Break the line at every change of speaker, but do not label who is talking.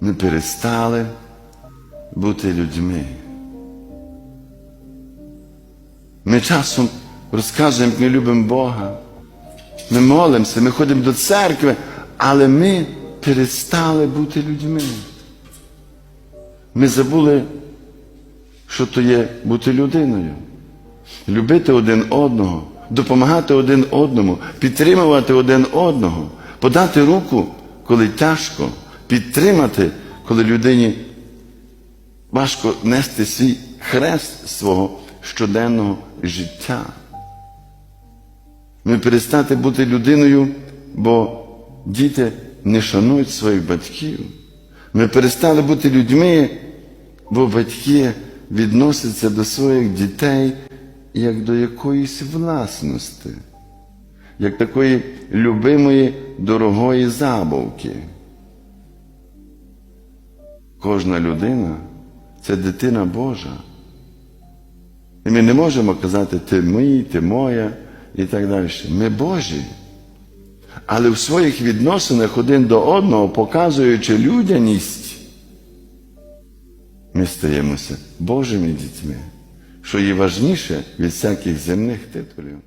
ми перестали бути людьми. Ми часом розказуємо, як ми любимо Бога. Ми молимося, ми ходимо до церкви, але ми перестали бути людьми. Ми забули, що то є бути людиною. Любити один одного, допомагати один одному, підтримувати один одного, подати руку, коли тяжко, підтримати, коли людині важко нести свій хрест свого щоденного життя. Ми перестати бути людиною, бо діти не шанують своїх батьків. Ми перестали бути людьми, бо батьки відносяться до своїх дітей як до якоїсь власності, як такої любимої дорогої забавки. Кожна людина це дитина Божа. І ми не можемо казати ти мій, ти моя і так далі. Ми Божі. Але в своїх відносинах один до одного, показуючи людяність, ми стаємося Божими дітьми, що є важніше від всяких земних титулів.